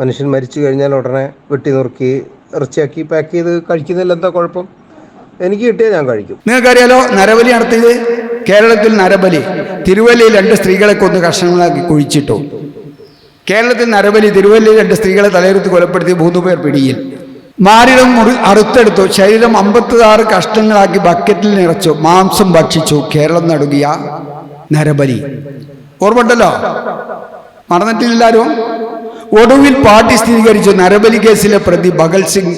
മനുഷ്യൻ മരിച്ചു കഴിഞ്ഞാൽ ഉടനെ വെട്ടി നുറുക്കി ഇറച്ചിയാക്കി പാക്ക് ചെയ്ത് കഴിക്കുന്നില്ല. എന്താ കുഴപ്പം? എനിക്ക് കിട്ടിയാൽ ഞാൻ കഴിക്കും. നിങ്ങൾക്കറിയാലോ നരബലി നടത്തിയത് കേരളത്തിൽ നരബലി. തിരുവല്ലയിൽ രണ്ട് സ്ത്രീകളെ കൊന്ന് കഷ്ണങ്ങളാക്കി കുഴിച്ചിട്ടു. കേരളത്തിൽ നരബലി തിരുവല്ലയിൽ രണ്ട് സ്ത്രീകളെ തലയിരുത്ത് കൊലപ്പെടുത്തി മൂന്ന് പേർ പിടിയിൽ. മാരിടം മുറി അറുത്തെടുത്തു. ശരീരം അമ്പത്തിയാറ് കഷ്ണങ്ങളാക്കി ബക്കറ്റിൽ നിറച്ചു. മാംസം ഭക്ഷിച്ചു. കേരളം നടുകിയ നരബലി. ഓർമ്മണ്ടല്ലോ മറന്നിട്ടില്ലാരും ഒടുവിൽ പാർട്ടി സ്ഥിരീകരിച്ചു. നരബലി കേസിലെ പ്രതി Bhagat Singh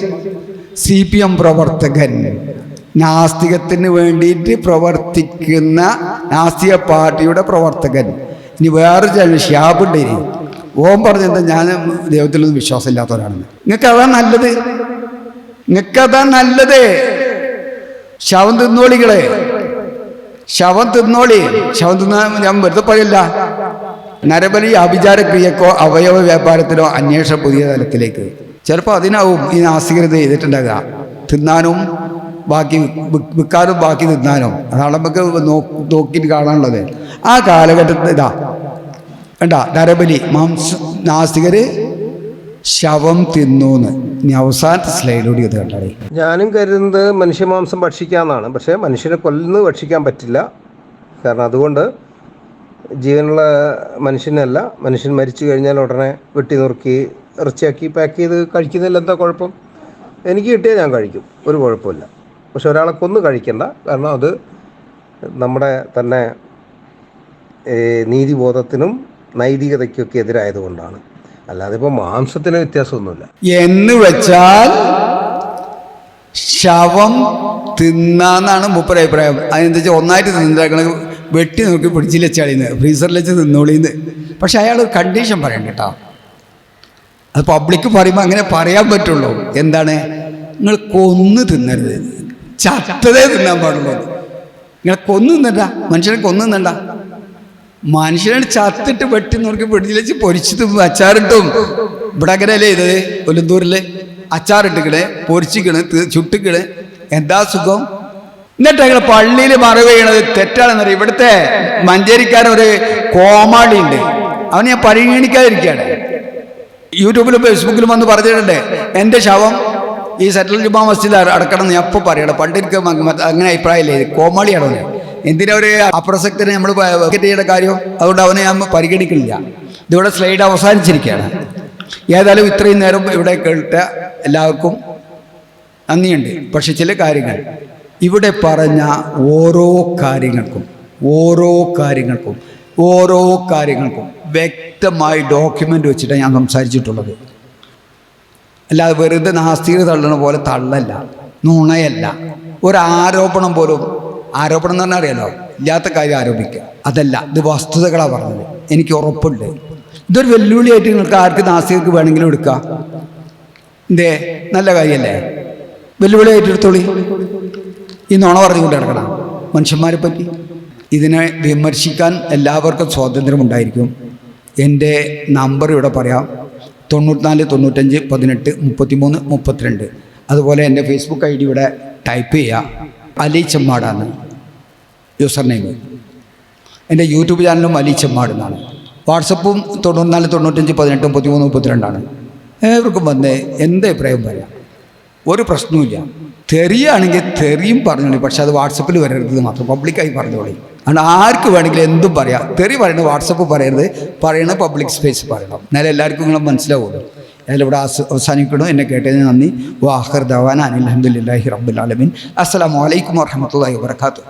C P M പ്രവർത്തകൻ. നാസ്തികത്തിന് വേണ്ടിയിട്ട് പ്രവർത്തിക്കുന്ന നാസ്തിക പാർട്ടിയുടെ പ്രവർത്തകൻ. ഇനി വേറെ ചില ഷിയാബുണ്ട് ഇനി ഓം പറഞ്ഞത് ഞാൻ ദൈവത്തിലൊന്നും വിശ്വാസമില്ലാത്തവരാണെന്ന് നിങ്ങൾക്ക് അതാ നല്ലത്? നിങ്ങൾക്ക് അതാ നല്ലത്? ശവം തിന്നോളികളെ. ശവം തിന്നോളി. ശവം തിന്നാൻ ഞാൻ വെറുതെ പറയില്ല. നരബലി അഭിചാരക്രിയക്കോ അവയവ വ്യാപാരത്തിലോ അന്വേഷണം പുതിയ തലത്തിലേക്ക്. ചിലപ്പോൾ അതിനാവും ഈ നാസ്തികത ചെയ്തിട്ടുണ്ടാകുക തിന്നാനും ബാക്കി വിൽക്കാനും ബാക്കി തിന്നാനും. അതാണ് നമുക്ക് നോക്കി കാണാനുള്ളത്. ആ കാലഘട്ടത്തിൽ ഇതാ. കണ്ട നരബലി മാംസ നാസ്തികർ ശവം തിന്നൂന്ന്. അവസാനത്തെ സ്ലൈഡിലൂടെ ഇത് കണ്ടേ ഞാനും കരുതുന്നത് മനുഷ്യമാംസം ഭക്ഷിക്കാമെന്നാണ് പക്ഷേ മനുഷ്യനെ കൊല്ലുന്നത് ഭക്ഷിക്കാൻ പറ്റില്ല. കാരണം അതുകൊണ്ട് ജീവനുള്ള മനുഷ്യനല്ല. മനുഷ്യൻ മരിച്ചു കഴിഞ്ഞാൽ ഉടനെ വെട്ടി നുറുക്കി ഇറച്ചിയാക്കി പാക്ക് ചെയ്ത് കഴിക്കുന്നില്ല എന്താ കുഴപ്പം? എനിക്ക് കിട്ടിയാൽ ഞാൻ കഴിക്കും. ഒരു കുഴപ്പമില്ല. പക്ഷെ ഒരാളെ കൊന്നു കഴിക്കണ്ട. കാരണം അത് നമ്മുടെ തന്നെ നീതിബോധത്തിനും നൈതികതയ്ക്കൊക്കെ എതിരായതുകൊണ്ടാണ്. അല്ലാതെ ഇപ്പോൾ മാംസത്തിന് വ്യത്യാസമൊന്നുമില്ല. എന്ന് വെച്ചാൽ ശവം തിന്നാന്നാണ് മൂപ്പര അതിനെന്താ വെച്ചാൽ ഒന്നായിട്ട് തിന്നിട്ടാക്കണ വെട്ടി നോക്കി പിടിച്ചിൽ വെച്ചാളിന്ന് ഫ്രീസറിൽ വെച്ച് നിന്നോളിന്ന്. പക്ഷെ അയാൾ ഒരു കണ്ടീഷൻ പറയണ്ട കേട്ടോ. അത് പബ്ലിക് പറയുമ്പോൾ അങ്ങനെ പറയാൻ പറ്റുള്ളൂ. എന്താണ്? നിങ്ങൾ കൊന്ന് തിന്നരുത്. ചത്തതേ തിന്നാൻ പാടുള്ളൂ. നിങ്ങൾ കൊന്നു തിന്നണ്ട. മനുഷ്യനെ കൊന്നു തിന്നണ്ട. മനുഷ്യനെ ചത്തിട്ട് വെട്ടി നോക്കി പിടിച്ചിൽ വെച്ച് പൊരിച്ചിട്ടും അച്ചാറിട്ടും. ഇവിടെ അങ്ങനെയല്ലേ ചെയ്തത് ഒലന്തൂരിൽ അച്ചാറിട്ടിക്കണേ പൊരിച്ചിക്കണേ ചുട്ടിക്കണ്. എന്താ സുഖം? എന്നിട്ട് ഞങ്ങൾ പള്ളിയിൽ മറവ് ചെയ്യണത് തെറ്റാണെന്നറിയാം. ഇവിടുത്തെ മഞ്ചേരിക്കാരൻ ഒരു കോമാളി ഉണ്ട് അവൻ ഞാൻ പരിഗണിക്കാതിരിക്കുകയാണ്. യൂട്യൂബിലും ഫേസ്ബുക്കിലും വന്ന് പറഞ്ഞിട്ടുണ്ട് എന്റെ ശവം ഈ സെറ്റിൽ ജുമാ മസ്ജിദ് അട- അടക്കണം ഞാൻ അപ്പോൾ പറയണം പണ്ട് എനിക്ക് അങ്ങനെ അഭിപ്രായമില്ലേ? കോമാളിയാണോ എന്തിനാ ഒരു അപ്രസക്തനെ നമ്മൾ ചെയ്യേണ്ട കാര്യം? അതുകൊണ്ട് അവനെ ഞാൻ പരിഗണിക്കുന്നില്ല. ഇതിവിടെ സ്ലൈഡ് അവസാനിച്ചിരിക്കുകയാണ്. ഏതായാലും ഇത്രയും നേരം ഇവിടെ കേട്ട എല്ലാവർക്കും നന്ദിയുണ്ട്. പക്ഷെ ചില കാര്യങ്ങൾ ഇവിടെ പറഞ്ഞ ഓരോ കാര്യങ്ങൾക്കും ഓരോ കാര്യങ്ങൾക്കും ഓരോ കാര്യങ്ങൾക്കും വ്യക്തമായി ഡോക്യുമെന്റ് വെച്ചിട്ടാണ് ഞാൻ സംസാരിച്ചിട്ടുള്ളത്. അല്ലാതെ വെറുതെ നാസ്തിക തള്ളണ പോലെ തള്ളല്ല നുണയല്ല. ഒരാരോപണം പോലും ആരോപണം എന്ന് പറഞ്ഞാൽ അറിയാലോ ഇല്ലാത്ത കാര്യം ആരോപിക്കുക. അതല്ല ഇത് വസ്തുതകളാണ് പറഞ്ഞത്. എനിക്ക് ഉറപ്പുണ്ട്. ഇതൊരു വെല്ലുവിളിയായിട്ട് നിങ്ങൾക്ക് ആർക്ക് നാസ്തികർക്ക് വേണമെങ്കിലും എടുക്കാം. എന്തേ? നല്ല കാര്യമല്ലേ വെല്ലുവിളിയായിട്ട് എടുത്തോളി. ഈ നുണ പറഞ്ഞുകൊണ്ട് കിടക്കണം മനുഷ്യന്മാരെ പറ്റി. ഇതിനെ വിമർശിക്കാൻ എല്ലാവർക്കും സ്വാതന്ത്ര്യമുണ്ടായിരിക്കും എന്റെ നമ്പർ ഇവിടെ പറയാം. തൊണ്ണൂറ്റിനാല് തൊണ്ണൂറ്റഞ്ച് പതിനെട്ട് മുപ്പത്തിമൂന്ന് മുപ്പത്തിരണ്ട്. അതുപോലെ എന്റെ ഫേസ്ബുക്ക് ഐ ഡി ഇവിടെ ടൈപ്പ് ചെയ്യുക അലി ചെമ്മാടാണ് യൂസർ നെയിം എന്റെ യൂട്യൂബ് ചാനലും അലി ചെമ്മാട് എന്നാണ് വാട്സപ്പും തൊണ്ണൂറ്റിനാല് തൊണ്ണൂറ്റഞ്ച് പതിനെട്ട് മുപ്പത്തിമൂന്ന് മുപ്പത്തിരണ്ടാണ്. ഏവർക്കും വന്ന് എന്ത് അഭിപ്രായം പറയാം. ഒരു പ്രശ്നവുമില്ല. തെറിയാണെങ്കിൽ തെറിയും പറഞ്ഞോളി പക്ഷെ അത് വാട്സപ്പിൽ വരരുത് മാത്രം പബ്ലിക്കായി പറഞ്ഞോളി. അതുകൊണ്ട് ആർക്ക് വേണമെങ്കിലും എന്തും പറയാം. തെറി പറയണത് വാട്സപ്പ് പറയരുത് പറയണത് പബ്ലിക് സ്പേസ് പറയണം. എന്നാലും എല്ലാവർക്കും നിങ്ങളെ മനസ്സിലാവുള്ളൂ. ഇവിടെ അവസാനിക്കണം എന്നെ കേട്ടതിന് നന്ദി. വാഹർ ദവാൻ അനിൽ അഹമ്മദില്ലാഹി റബ്ബുൽ ആലമീൻ. അസ്സലാമു അലൈക്കും വറഹമത്തല്ലാഹി വാബർക്കാത്തു